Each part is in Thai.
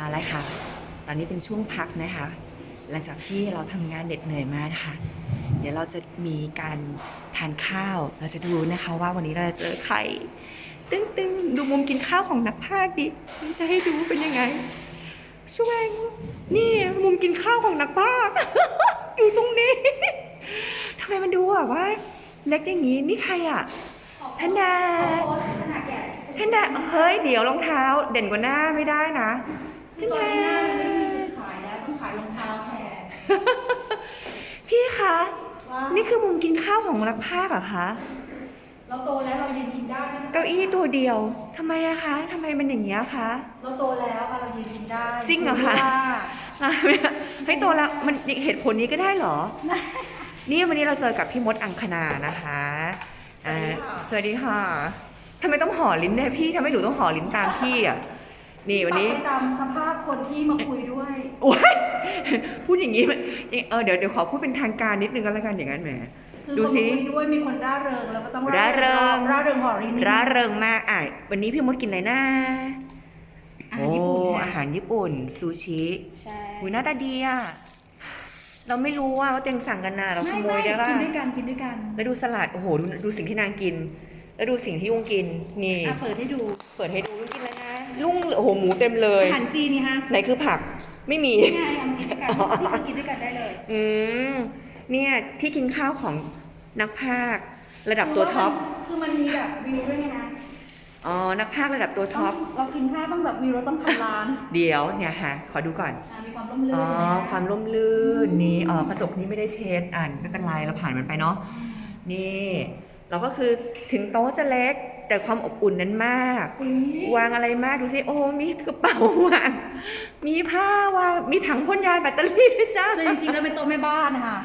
เอาละค่ะ ตอนนี้เป็นช่วงพักนะคะ หลังจากที่เราทำงานเหน็ดเหนื่อยมานะคะเดี๋ยวเราจะมีการทานข้าว เราจะดูนะคะว่าวันนี้เราจะเจอใคร ตึ้งตึงๆดูมุมกินข้าวของนักพากดิจะให้ดูเป็นยังไง ช่วยนี่มุมกินข้าวของนักพากอยู่ตรงนี้ทำไมมันดูแบบว่า เล็กอย่างนี้ นี่ใครอะท่านาท่านาเฮ้ย เดี๋ยวรองเท้า เด่นกว่าหน้าไม่ได้นะ คือตอนนี้หน้ามันไม่มีจุดขายแล้วต้องขายรองเท้าแทนพี่คะ ว่านี่คือมุมกินข้าวของนักภาคเหรอคะ เราโตแล้วเรายืนกินได้ไหมเก้าอี้ตัวเดียว ทำไมอะคะ ทำไมมันอย่างเงี้ยคะ เราโตแล้วค่ะเรายืนกินได้จริงเหรอคะ ว่าอะเฮ้ยตัวละมันเหตุผลนี้ก็ได้เหรอ นี่วันนี้เราเจอกับพี่มดอังคณานะคะอ่าสวัสดีค่ะทำไมต้องห่อลิ้นเนี่ยพี่ทำไมหนูต้องห่อลิ้นตามพี่อะ นี่วันนี้ปรับไปตามสภาพคนที่มาคุยด้วยโอ้ยพูดอย่างนี้มันเออเดี๋ยวเดี๋ยวขอพูดเป็นทางการนิดนึงก็แล้วกันอย่างนั้นแหมคือดูคนสิมาคุยด้วยมีคนร่าเริงแล้วก็ต้องร่าเริงร่าเริงหอรินร่าเริงมากอะวันนี้พี่มดกินอะไรนะอาหารญี่ปุ่นโอ้ค่ะอาหารญี่ปุ่นซูชิใช่หุยหน้าตาดีอะเราไม่รู้ว่าว่าเต็งสั่งกันนะเราขโมยได้ไม่ป่ะกินด้วยกันกินด้วยกัน แล้วดูสลัดโอ้โหดูดูสิ่งที่นางกิน แล้วดูสิ่งที่ยุงกินนี่อะเปิดให้ดู เปิดให้ดูลุงกินอะไรนะ ลุงโอ้โหหมูเต็มเลย อาหารจีนนี่ฮะไหนคือผักไม่มี ง่ายๆเอามากินด้วยกันอ๋อนี่คือกินด้วยกันได้เลยอืมเนี่ยที่กินข้าวของนักภาคระดับตัวท็อปคือมันมีแบบวิวด้วยไงนะอ๋อนักภาคระดับตัวต้ท็อองปเรากินข้าวต้องแบบวิวเราต้องพันล้านเดี๋ยวเนี่ยฮะขอดูก่อน อะมีความร่มรื่นอ๋อนะความร่มรื่นนี่อ๋อกระจกนี้ไม่ได้เช็ดอ่านไม่เป็นไรเราผ่านมันไปเนาะนี่ เราก็คือถึงโต๊ะจะเล็ก แต่ความอบอุ่นนั้นมากอุ๊ยวางอะไรมากดูสิโอ้มีกระเป๋าวางมีผ้าวางมีถังพ่นยาแบตเตอรี่ด้วยจ้าคือจริงๆแล้วเป็นโต๊ะแม่บ้านนะคะ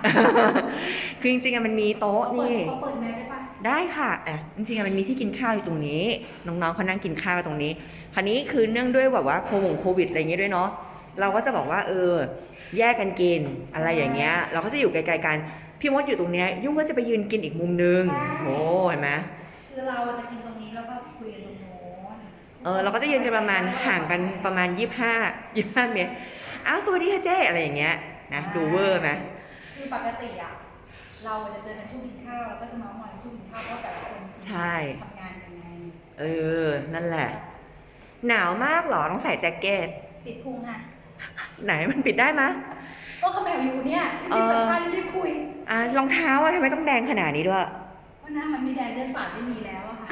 คือจริงๆอะมันมีโต๊ะเขาเปิดนี่ เขาเปิดแมสได้ปะได้ค่ะอะจริงๆอะมันมีที่กินข้าวอยู่ตรงนี้ น้องๆเขานั่งกินข้าวตรงนี้ คราวนี้คือเนื่องด้วยแบบว่าโควงโควิดอะไรอย่างเงี้ยด้วยเนาะ เราก็จะบอกว่าเออ แยกกันกินอะไรอย่างเงี้ย เราก็จะอยู่ไกลๆกัน พี่มดอยู่ตรงเนี้ยยุ่งก็จะไปยืนกินอีกมุมนึงโอ้เห็นไหมคือเราจะกินตรงนี้แล้วก็คุยกันตรงโน้นเออเราก็จะยืนกันประมาณห่างกันประมาณ 25 25เมตรอ้าวสวัสดีค่ะเจ๊อะไรอย่างเงี้ยนะดูเวอร์ไหมคือปกติอะเราจะเจอกันช่วงกินข้าวแล้วก็จะเมาส์มอยช่วงกินข้าวเพราะแต่ละคนใช่ ทำงานกันไงเออ นั่นแหละ หนาวมากเหรอต้องใส่แจ็คเก็ต ปิดพุงค่ะไหนมันปิดได้ไหมย ก็เขมวอยู่เนี่ยเอรีบอสัมภาษณ์รีบคุยอะรองเท้าอะทำไมต้องแดงขนาดนี้ด้วย ว่าหน้ามันไม่แดงเลือดฝาดไม่มีแล้วอะค่ะ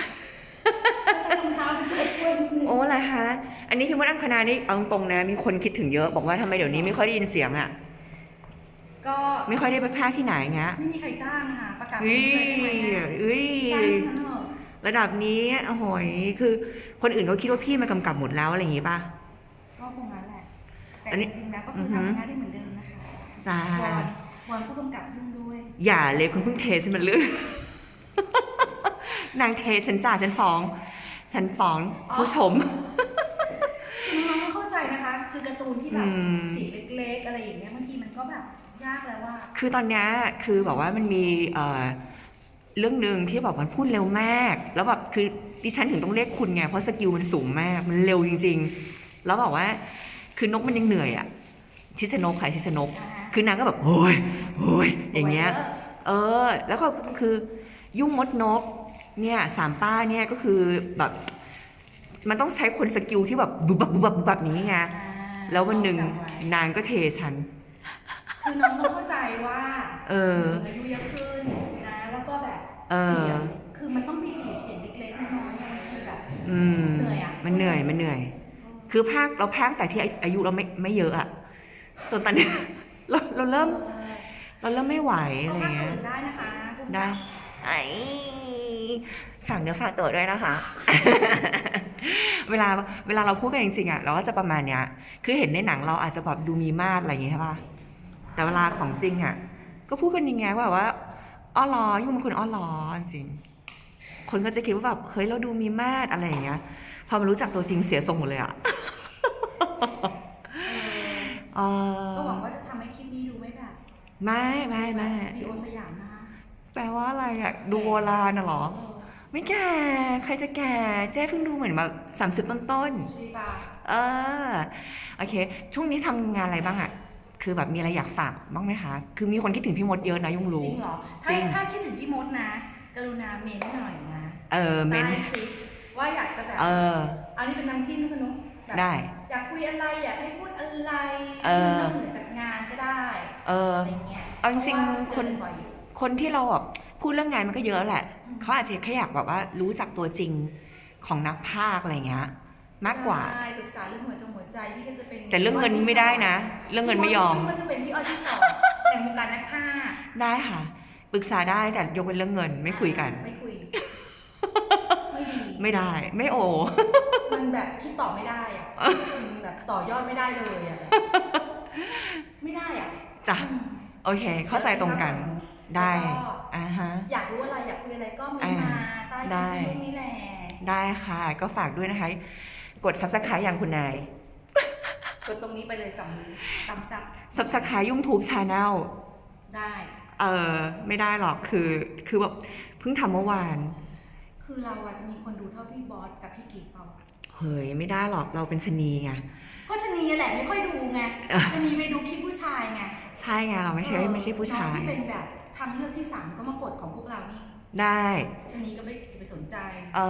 ก็ใช้รองเท้าเป็นตัวช่วยนิดนึงโอ้ล่ะคะ อันนี้พี่มดอังคณานี่เอาตรงๆนะ มีคนคิดถึงเยอะ บอกว่าทำไมเดี๋ยวนี้ไม่ค่อยได้ยินเสียงอะก็ไม่ค่อยได้ไปพากย์ที่ไหนเงี้ยไม่มีใครจ้างนะคะประกาศเฮ้ยเลยได้ไหมอะเฮ้ย จ้างฉันเถอะระดับนี้โอ้โหยคือคนอื่นเขาคิดว่าพี่มากำกับหมดแล้วอะไรอย่างงี้ป่ะ ก็คงงั้นแหละ แต่อันนี้จริงๆแล้วก็อืคืออฮึทำงานได้เหมือนเดิม นะคะจ้าวอนวอนผู้กำกับยุ่งด้วย อย่าเลยคุณเพิ่งเทฉันมันเรื่องนางเทฉันจ่าฉันฟ้อง ฉันฟ้องผู้ชมน้องๆก็เข้าใจนะคะ คือการ์ตูนที่แบบอืมสีเล็กๆอะไรอย่างเงี้ยบางทีมันก็แบบยากแล้วว่า คือตอนเนี้ยคือแบบว่ามันมีเอ่อเรื่องหนึ่งที่แบบมันพูดเร็วมาก แล้วแบบคือดิฉันถึงต้องเรียกคุณไงเพราะสกิลมันสูงมากมันเร็วจริง ๆ แล้วบอกว่าคือนกมันยังเหนื่อยอะชิชนกค่ะชิชนก คือนางก็แบบโอ้ยโอ้ยอย่างเงี้ย เออ แล้วก็คือยุ่งมดนกเนี่ยสามป้าเนี่ยก็คือแบบมันต้องใช้คนสกิลที่แบบบุบบับบุบบับบุบบับอย่างนี้ไงอ่าแล้ววันหนึ่งจำไว้นางก็เทฉัน คือน้องต้องเข้าใจว่าเอออายุเยอะขึ้นนะแล้วก็แบบเออเสียงคือมันต้องมีบีบเสียงเล็กๆน้อยๆบางทีแบบอืมเหนื่อยอะมันเหนื่อยมันเหนื่อย คือภาคเราภาคแต่ที่อายุเราไม่ไม่เยอะอะจนตอนเนี้ย เราเราเริ่มเออเราเริ่มไม่ไหวอะไรเขาภาคเงี้ยอื่นได้นะคะผู้กำกับได้ไอ้ฝากเนื้อฝากตัวด้วยนะคะ เวลาเวลาเราพูดกันจริงๆอะเราก็จะประมาณเนี้ย คือเห็นในหนังเราอาจจะแบบดูมีมาดอะไรอย่างเงี้ยใช่ปะแต่เวลาของจริงอะก็พูดกันอยังไงว่าแบบว่าอ้อล้อยุ่งเป็นคนอ้อล้อจริง คนก็จะคิดว่าแบบเฮ้ยเราดูมีมาดอะไรอย่างเงี้ย พอมารู้จักตัวจริงเสียทรงหมดเลยอะเออเอก็หวังอว่าจะทำ ไม่ไม่ไม่ดีโอสยามนะคะแปลว่าอะไรอะดูโบราณน่ะเหรอเออไม่แก่ ใครจะแก่ เจ๊เพิ่งดูเหมือนแบบ30ต้นต้นๆใช่ป่ะเออ โอเค ช่วงนี้ทำงานอะไรบ้างอะคือแบบมีอะไรอยากฝากบ้างไหมคะ คือมีคนคิดถึงพี่มดเยอะนะยุ่งจรู้ ริงเหรอจริถ้างถ้าคิดถึงพี่มดนะ กรุณาเมนหน่อยนะเออเมนใต้คลิปว่าอยากจะแบบเออ เอานี่เป็นน้ำจิ้มนะคุณนุ๊กแบบได้ อยากคุยอะไรอยากให้พูดอะไรเออ ที่มันนอกเหนือจากงานก็ได้เออ อะไรเงี้ย เอาจริงๆเพาะว่าคนเจอกับ่อยอยู่คนที่เราแบบพูดเรื่องงานมันก็เยอะแหละอืมเขาอาจจะแค่อยากแบบว่ารู้จักตัวจริงของนักพากย์อะไรเงี้ย มากกว่าใช่ปรึกษาเรื่องหัวจงหัวใจพี่ก็จะเป็นแต่เรื่องเงินไม่ได้นะ เรื่องเงินไม่ยอมพี่ก็จะเป็นพี่อ้อยพี่ชอตแห่งวงการนักพากย์ได้ค่ะปรึกษาได้แต่ยกเป็นเรื่องเงินไม่คุยกัน ไม่คุยไม่ดีไม่ได้ไม่โอ มันแบบคิดต่อไม่ได้อะมันแบบต่อยอดไม่ได้เลยอะแบบไม่ได้อะจ้ะอืม โอเค เข้าใจตรงกันได้แล้วก็อ่าฮะอยากรู้อะไรอยากคุยอะไรก็มีอ่ามาใต้ได้คลิปวิดีโอนี้แหละได้ค่ะ ก็ฝากด้วยนะคะ กด subscribe อย่างคุณนายกดตรงนี้ไปเลยสำตำซับ subscribe YouTube Channel ได้เออไม่ได้หรอกคือคือแบบเพิ่งทำเมื่อวาน คือเราอะจะมีคนดูเท่าพี่บอสกับพี่กิ๊กเปล่าเฮ้ยไม่ได้หรอกเราเป็นชะนีไงก็ชะนีแหละไม่ค่อยดูไงอะชะนีไปดูคลิปผู้ชายไง ใช่ไงเราไม่ใช่เออไม่ใช่ผู้ชายน้องที่เป็นแบบทางเลือกที่สามก็มากดของพวกเรานี่ได้ชะนีก็ไม่ไปสนใจ เออ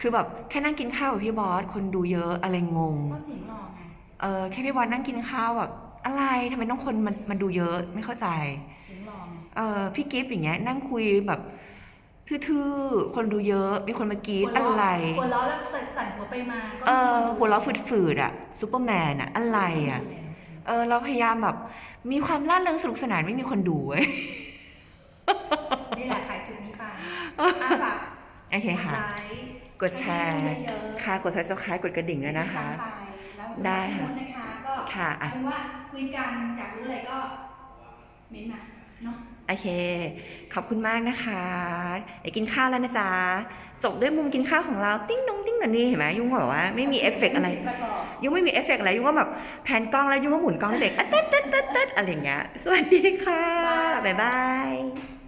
คือแบบแค่นั่งกินข้าวกับพี่บอสคนดูเยอะอะไรงง ก็เสียงหล่อไง เออแค่พี่บอสนั่งกินข้าวแบบอะไรทำไมต้องคนมันมันดูเยอะไม่เข้าใจ เสียงหล่อไง เออพี่กิฟต์อย่างเงี้ยนั่งคุยแบบทื่อๆ คนดูเยอะ มีคนมากรีดอะไร หัวเราะแล้วสั่นหัวไปมา ก็เออมีคนดูหัวเราะฝืดๆอะซูเปอร์แมนอะอะไรอะ เออเราพยายามแบบ มีความล่าเริงสนุกสนานไม่มีคนดูเว้ยนี่แหละขายจุดนี้ไปอะฝากโอเคค่ะกดไลค์กดแชร์ เยอะๆค่ะ กด subscribe กดกระดิ่งด้วยนะคะ ไปแล้วได้คุค่ะณนะคะก็ค่ะอะเอาเป็นว่าคุยกันอยากรู้อะไรก็เม้นต์มาเนาะ โอเค ขอบคุณมากนะคะเดี๋ยวกินข้าวแล้วนะจ๊ะ จบด้วยมุมกินข้าวของเรา ติ้งนงติ้งนันนี่เห็นไหมยุ่งแบบว่าไม่มีเอฟเฟกต์อะไร สียงประกอบ ยุ้งไม่มีเอฟเฟกต์อะไรยุ่งก็แบบแผนกล้องแล้วยุ่งก็หมุนกล้องเด็กอะเต๊ดเต๊ดเต๊ดเต๊ดอะไรอย่างเงี้ยสวัสดีค่ะบ๊ายบาย